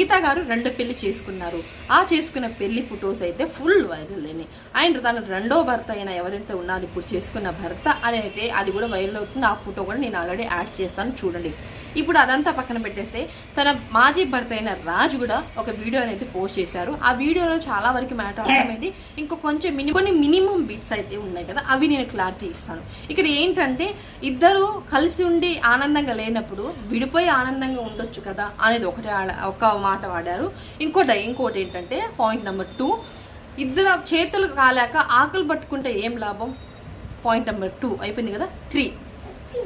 గీతా గారు రెండు పెళ్ళి చేసుకున్నారు. ఆ చేసుకున్న పెళ్ళి ఫొటోస్ అయితే ఫుల్ వైరల్ అయినాయి. ఆయన తన రెండో భర్త అయిన ఎవరైతే ఉన్నారో ఇప్పుడు చేసుకున్న భర్త అని అయితే అది కూడా వైరల్ అవుతుంది. ఆ ఫోటో కూడా నేను ఆల్రెడీ యాడ్ చేస్తాను. చూడండి. ఇప్పుడు అదంతా పక్కన పెట్టేస్తే తన మాజీ భర్త అయిన రాజు కూడా ఒక వీడియో అనేది పోస్ట్ చేశారు. ఆ వీడియోలో చాలా వరకు మ్యాటర్ అర్థమైంది. ఇంకో కొంచెం మినిమం కొన్ని మినిమం బిట్స్ అయితే ఉన్నాయి కదా అవి నేను క్లారిటీ ఇస్తాను. ఇక్కడ ఏంటంటే ఇద్దరు కలిసి ఉండి ఆనందంగా లేనప్పుడు విడిపోయి ఆనందంగా ఉండొచ్చు కదా అనేది ఒకటి ఆడ- ఒక మాట వాడారు. ఇంకోటి ఇంకోటి ఏంటంటే పాయింట్ నెంబర్ టూ ఇద్దరు చేతులు కాలేక ఆకలి పట్టుకుంటే ఏం లాభం? పాయింట్ నెంబర్ టూ అయిపోయింది కదా త్రీ.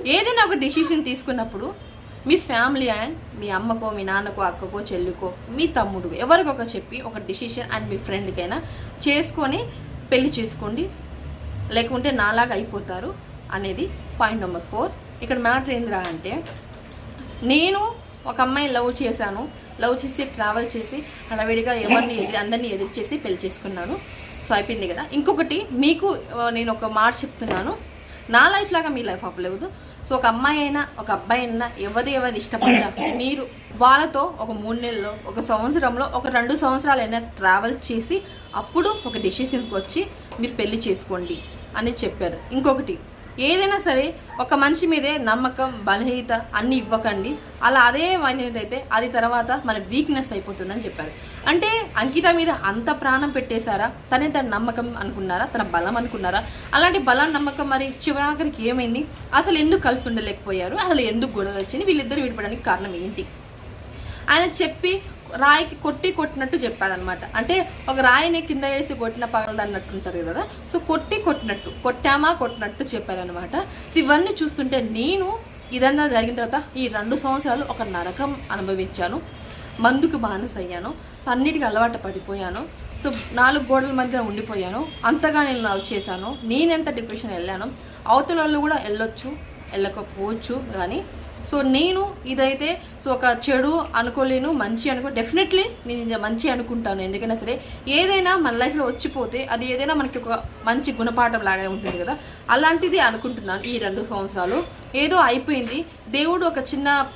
ఏదైనా ఒక డిసిషన్ తీసుకున్నప్పుడు మీ ఫ్యామిలీ అండ్ మీ అమ్మకో మీ నాన్నకో అక్కకో చెల్లికో మీ తమ్ముడు ఎవరికొక చెప్పి ఒక డిసిషన్ అండ్ మీ ఫ్రెండ్కైనా చేసుకొని పెళ్ళి చేసుకోండి. లేకుంటే నాలాగా అయిపోతారు అనేది పాయింట్ నెంబర్ ఫోర్ ఇక్కడ మ్యాటర్ ఏందిరా అంటే నేను ఒక అమ్మాయిని లవ్ చేశాను. లవ్ చేసి ట్రావెల్ చేసి హడావిడిగా ఎవరిని ఎదురు అందరినీ ఎదురు చేసి పెళ్ళి చేసుకున్నాను. సో అయిపోయింది కదా. ఇంకొకటి మీకు నేను ఒక మాట చెప్తున్నాను. నా లైఫ్ లాగా మీ లైఫ్ అవ్వలేదు. సో ఒక అమ్మాయి అయినా ఒక అబ్బాయి అయినా ఎవరు ఎవరు ఇష్టపడ్డా మీరు వాళ్ళతో ఒక మూడు నెలల్లో ఒక సంవత్సరంలో ఒక రెండు సంవత్సరాలైనా ట్రావెల్ చేసి అప్పుడు ఒక డెసిషన్కి వచ్చి మీరు పెళ్ళి చేసుకోండి అని చెప్పారు. ఇంకొకటి ఏదైనా సరే ఒక మనిషి మీదే నమ్మకం బలహీత అన్ని ఇవ్వకండి. అలా అదే అయితే అది తర్వాత మన వీక్నెస్ అయిపోతుందని చెప్పారు. అంటే అంకిత మీద అంత ప్రాణం పెట్టేశారా? తనే తన నమ్మకం అనుకున్నారా? తన బలం అనుకున్నారా? అలాంటి బలం నమ్మకం మరి చివరాఖరికి ఏమైంది? అసలు ఎందుకు కలిసి ఉండలేకపోయారు? అసలు ఎందుకు గొడవ వచ్చింది? వీళ్ళిద్దరు విడిపడానికి కారణం ఏంటి? ఆయన చెప్పి రాయికి కొట్టి కొట్టినట్టు చెప్పాడనమాట అంటే ఒక రాయిని కింద వేసి కొట్టిన పగలదు అన్నట్టు ఉంటారు కదా? సో కొట్టి కొట్టినట్టు కొట్టామా కొట్టినట్టు చెప్పారనమాట ఇవన్నీ చూస్తుంటే నేను ఇదంతా జరిగిన తర్వాత ఈ రెండు సంవత్సరాలు ఒక నరకం అనుభవించాను. మందుకు బానిస అయ్యాను సో అన్నిటికీ అలవాటు పడిపోయాను. సో నాలుగు గోడల మధ్య ఉండిపోయాను. అంతగా నేను లవ్ చేశాను. నేనెంత డిప్రెషన్ వెళ్ళాను? అవతల వాళ్ళు కూడా వెళ్ళొచ్చు వెళ్ళకపోవచ్చు కానీ సో నేను ఇదైతే సో ఒక చెడు అనుకోలేను మంచి అనుకో డెఫినెట్లీ నేను మంచి అనుకుంటాను. ఎందుకైనా సరే ఏదైనా మన లైఫ్లో వచ్చిపోతే అది ఏదైనా మనకి ఒక మంచి గుణపాఠం లాగానే ఉంటుంది కదా. అలాంటిది అనుకుంటున్నాను ఈ రెండు సంవత్సరాలు. ఏదో అయిపోయింది. దేవుడు ఒక చిన్న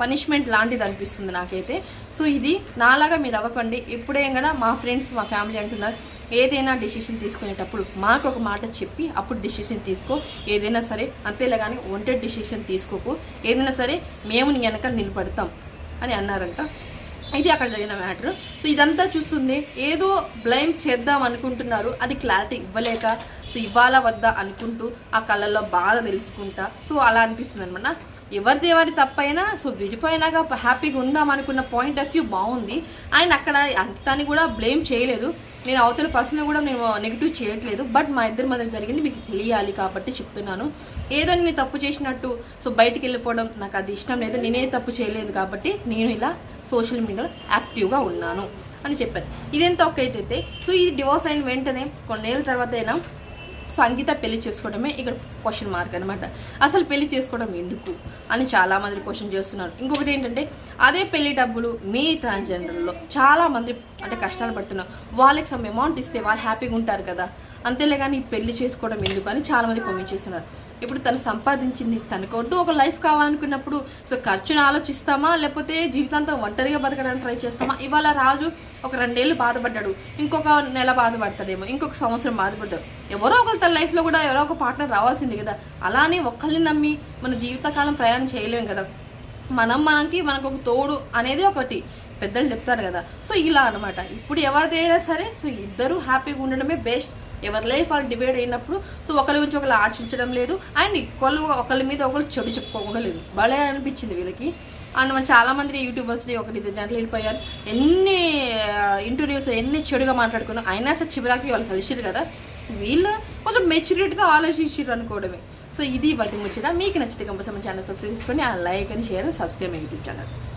పనిష్మెంట్ లాంటిది అనిపిస్తుంది నాకైతే. సో ఇది నాలాగా మీరు అవ్వకండి. ఇప్పుడేం కూడా మా ఫ్రెండ్స్ మా ఫ్యామిలీ అంటున్నారు ఏదైనా డిసిషన్ తీసుకునేటప్పుడు మాకు ఒక మాట చెప్పి అప్పుడు డిసిషన్ తీసుకో. ఏదైనా సరే అంతేలా కానీ ఒంటరి డిసిషన్ తీసుకోకు. ఏదైనా సరే మేము నీ వెనక నిలబడతాం అని అన్నారంట. ఇది అక్కడ జరిగిన మ్యాటర్. సో ఇదంతా చూస్తుంది ఏదో బ్లైమ్ చేద్దాం అనుకుంటున్నారు. అది క్లారిటీ ఇవ్వలేక సో ఇవ్వాలా వద్దా అనుకుంటూ ఆ కళ్ళల్లో బాధ తెలుసుకుంటా. సో అలా అనిపిస్తుంది అనమాట ఎవరిది ఎవరి తప్పైనా సో విడిపోయినాక హ్యాపీగా ఉందాం అనుకున్న పాయింట్ ఆఫ్ వ్యూ బాగుంది. ఆయన అక్కడ అంతాన్ని కూడా బ్లేమ్ చేయలేదు. నేను అవతల పర్సన్ కూడా నేను నెగిటివ్ చేయట్లేదు. బట్ మా ఇద్దరి మధ్య జరిగింది మీకు తెలియాలి కాబట్టి చెప్తున్నాను. ఏదో నేను తప్పు చేసినట్టు సో బయటికి వెళ్ళిపోవడం నాకు అది ఇష్టం లేదు. నేనే తప్పు చేయలేదు కాబట్టి నేను ఇలా సోషల్ మీడియాలో యాక్టివ్గా ఉన్నాను అని చెప్పారు. ఇదెంత ఒక అయితే సో ఈ డివోర్స్ అయిన వెంటనే కొన్నేళ్ళ తర్వాత అయినా సంగీత పెళ్ళి చేసుకోవడమే ఇక్కడ క్వశ్చన్ మార్క్ అనమాట అసలు పెళ్ళి చేసుకోవడం ఎందుకు అని చాలామంది క్వశ్చన్ చేస్తున్నారు. ఇంకొకటి ఏంటంటే అదే పెళ్ళి డబ్బులు మీ ట్రాన్స్జెండర్లో చాలామంది అంటే కష్టాలు పడుతున్నారు. వాళ్ళకి సమ్ అమౌంట్ ఇస్తే వాళ్ళు హ్యాపీగా ఉంటారు కదా. అంతేలే కానీ ఈ పెళ్ళి చేసుకోవడం ఎందుకు అని చాలామంది కామెంట్ చేస్తున్నారు. ఇప్పుడు తను సంపాదించింది తనకంటూ ఒక లైఫ్ కావాలనుకున్నప్పుడు సో ఖర్చును ఆలోచిస్తామా? లేకపోతే జీవితాంతం ఒంటరిగా బతకడానికి ట్రై చేస్తామా? ఇవాళ రాజు ఒక రెండేళ్ళు బాధపడ్డాడు ఇంకొక నెల బాధపడతాడేమో ఇంకొక సంవత్సరం బాధపడ్డాడు. ఎవరో ఒకరు తన లైఫ్లో కూడా ఎవరో ఒక పార్ట్నర్ రావాల్సింది కదా. అలానే ఒక్కరిని నమ్మి మన జీవితకాలం ప్రయాణం చేయలేము కదా. మనం మనకి మనకు ఒక తోడు అనేది ఒకటి. పెద్దలు చెప్తారు కదా. సో ఇలా అనమాట ఇప్పుడు ఎవరిదైనా సరే సో ఇద్దరు హ్యాపీగా ఉండడమే బెస్ట్ ఎవరి లైఫ్ వాళ్ళు డివైడ్ అయినప్పుడు సో ఒకరి గురించి ఒకరు ఆర్చించడం లేదు. అండ్ ఒకళ్ళు ఒకరి మీద ఒకరు చెడు చెప్పుకోకుండా లేదు. భలే అనిపించింది వీళ్ళకి. అండ్ మన చాలా మంది యూట్యూబర్స్ని ఒకటి ఇద్దరు జంటలు వెళ్ళిపోయారు. ఎన్ని ఇంటర్వ్యూస్ ఎన్ని చెడుగా మాట్లాడుకున్నా అయినా సరే చివరికి వాళ్ళు కలిసిరు కదా. వీళ్ళు కొంచెం మెచ్యూరిటీగా ఆలోచించారు అనుకోవడమే. సో ఇది బట్టి ముచ్చట. మీకు నచ్చితే కంపల్సరీ ఛానల్ సబ్స్క్రైబ్ చేసుకోండి. ఆ like and share subscribe YouTube channel.